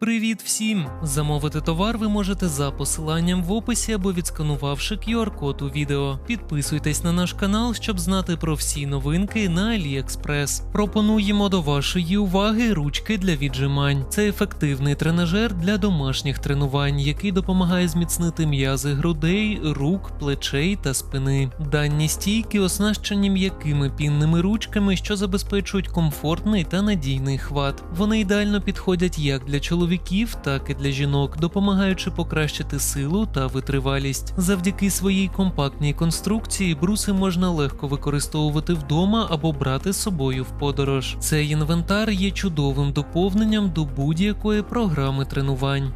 Привіт всім! Замовити товар ви можете за посиланням в описі або відсканувавши QR-код у відео. Підписуйтесь на наш канал, щоб знати про всі новинки на AliExpress. Пропонуємо до вашої уваги ручки для віджимань. Це ефективний тренажер для домашніх тренувань, який допомагає зміцнити м'язи грудей, рук, плечей та спини. Дані стійки оснащені м'якими пінними ручками, що забезпечують комфортний та надійний хват. Вони ідеально підходять як для чоловіків, так і для жінок, допомагаючи покращити силу та витривалість. Завдяки своїй компактній конструкції бруси можна легко використовувати вдома або брати з собою в подорож. Цей інвентар є чудовим доповненням до будь-якої програми тренувань.